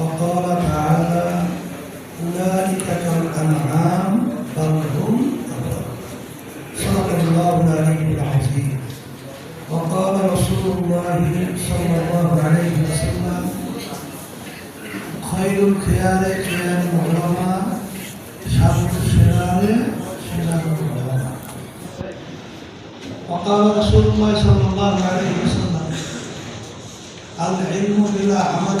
وقال تعالى أولئك كالأنعام بل هم أضل صدق الله العلي العظيم وقال رسول الله صلى الله عليه وسلم خير الخيار خيار العلماء شر الخيار خيار العلماء وقال رسول الله صلى الله عليه وسلم العلم بلا عمل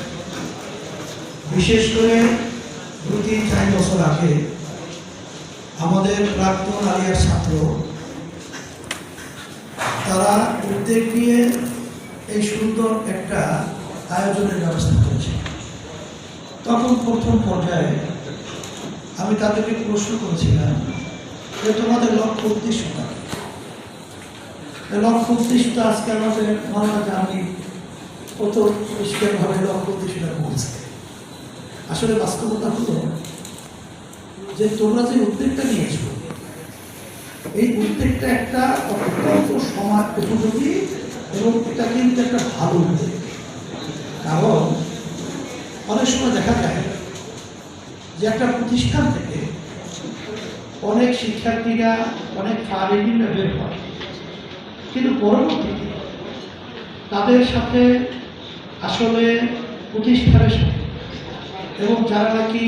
বিশেষ করে দুই তিন চার বছর আগে আমাদের প্রাক্তন আলিয়ার ছাত্র, তারা উদ্যোগ নিয়ে এই সুন্দর একটা আয়োজনের ব্যবস্থা করেছে তখন প্রথম পর্যায়ে আমি তাদেরকে প্রশ্ন করেছিলাম যে, তোমাদের লক্ষ্য উদ্দেশ্যটা? লক্ষ্য উদ্দেশ্য আজকে আমাদের মনে জানি কত পরিষ্কারভাবে লক্ষ্য উদ্দেশ্যটা বলছে আসলে বাস্তবতা হলো যে তোমরা যে উদ্যোগটা নিয়েছো এই উদ্যোগটা একটা অত্যন্ত সমাজ উপযোগী এবং এটা কিন্তু একটা ভালো উদ্যোগ। কারণ অনেক সময় দেখা যায় যে একটা প্রতিষ্ঠান থেকে অনেক শিক্ষার্থীরা অনেক ফারিরা বের হয় কিন্তু পরবর্তীতে তাদের সাথে আসলে প্রতিষ্ঠানের সাথে এবং যারা নাকি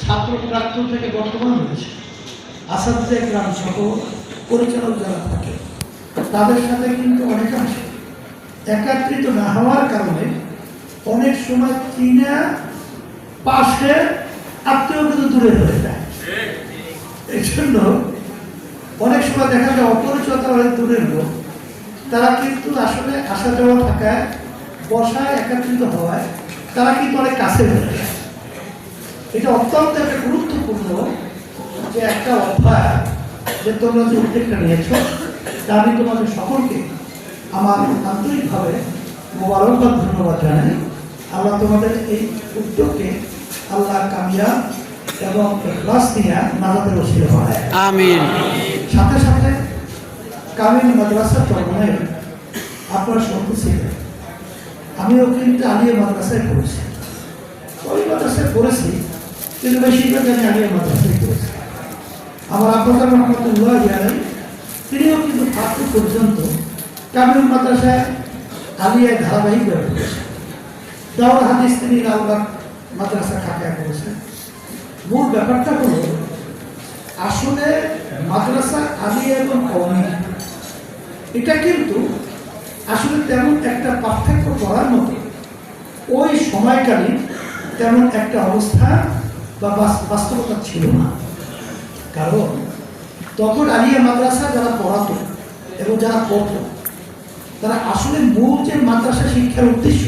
ছাত্র প্রাক্তন থেকে বর্তমান রয়েছে আসাদে গ্রাম সহ পরিচালক যারা থাকে তাদের সাথে কিন্তু অনেকাংশে একাত্রিত না হওয়ার কারণে অনেক সময় চীনা পাশে আত্মীয় কিন্তু দূরে হয়ে যায়। এই জন্য অনেক সময় দেখা যায় অপরিচয়তা অনেক দূরের লোক, তারা কিন্তু আসলে আসা যাওয়া থাকায়, বসায়, একত্রিত হওয়ায় তারা কিন্তু অনেক কাছে হয়ে এটা অত্যন্ত একটা গুরুত্বপূর্ণ যে একটা অভ্যাস যে তোমরা যে উদ্যোগটা নিয়েছো তা আমি তোমাদের সকলকে আমার আন্তরিকভাবে মোবারকবাদ ধন্যবাদ জানাই। আল্লাহ তোমাদের এই উদ্যোগকে আল্লাহ কামিয়া এবং ক্লাস নিয়ে নাজাদের বসিয়ে হয় আমিন। সাথে সাথে কামিল মাদ্রাসা চরমায় আপনার সঙ্গে ছিলেন। আমিও কিন্তু আলিয়া মাদ্রাসায় পড়েছি। ওই মাদ্রাসায় পড়েছি কিন্তু বেশিরভাগ আমি আলিয়া মাদ্রাসায় পড়েছি আমার আব্বাসার রহমতুল্লাহ জানেন তিনিও কিন্তু ফার্স্ট পর্যন্ত কামিল মাদ্রাসায় আলিয়ায় ধারাবাহিকভাবে পড়েছেন দাওয়ার হাদিস তিনি লালবাগ মাদ্রাসা খাটিয়া করেছেন মূল ব্যাপারটা হলো, আসলে মাদ্রাসা আলিয়া এবং কওমি, এটা কিন্তু আসলে তেমন একটা পার্থক্য করার মতো, ওই সময়কালীন তেমন একটা অবস্থা বা বাস্তবতা ছিল না। কারণ তখন আলিয়া মাদ্রাসা যারা পড়াতো এবং যারা পড়তো, তারা আসলে মূল যে মাদ্রাসা শিক্ষার উদ্দেশ্য,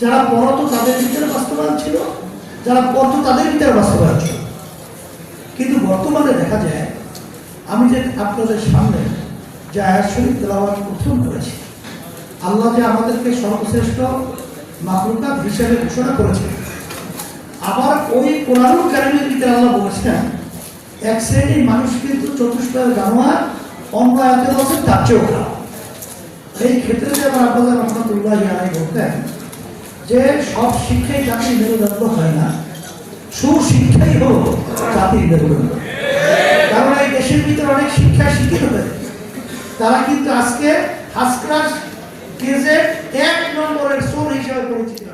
যারা পড়াতো তাদের ভিতরে বাস্তবায়ন ছিল, যারা পড়তো তাদের ভিতরে বাস্তবায়ন ছিল। কিন্তু বর্তমানে দেখা যায়, আমি যে আপনাদের সামনে যে আয়াত শরীফ তেলাওয়াত প্রথম করেছি, আল্লাহ যে আমাদেরকে সর্বশ্রেষ্ঠ মাকলুকাত হিসেবে ঘোষণা করেছেন আবার ওই কোরআনুল কারিমের ভিতরে আল্লাহ বলেছেন, এক শ্রেণির মানুষ কিন্তু চতুষ্পদ জানোয়ার অন্য আয়াতের বছর তার চেয়েও খারাপ। এই ক্ষেত্রে যে আমার আব্বাস রহমতুল্লাহ আলাই বলতেন যে সব শিক্ষাই জাতির মেরুদণ্ড হয় না, সুশিক্ষাই হোক জাতির মেরুদণ্ড। কারণ এই দেশের ভিতরে অনেক শিক্ষা শিক্ষিত হয়েছে তারা কিন্তু আজকে ফার্স্ট ক্লাস গেজেট এক নম্বরের সোর হিসেবে পরিচিত।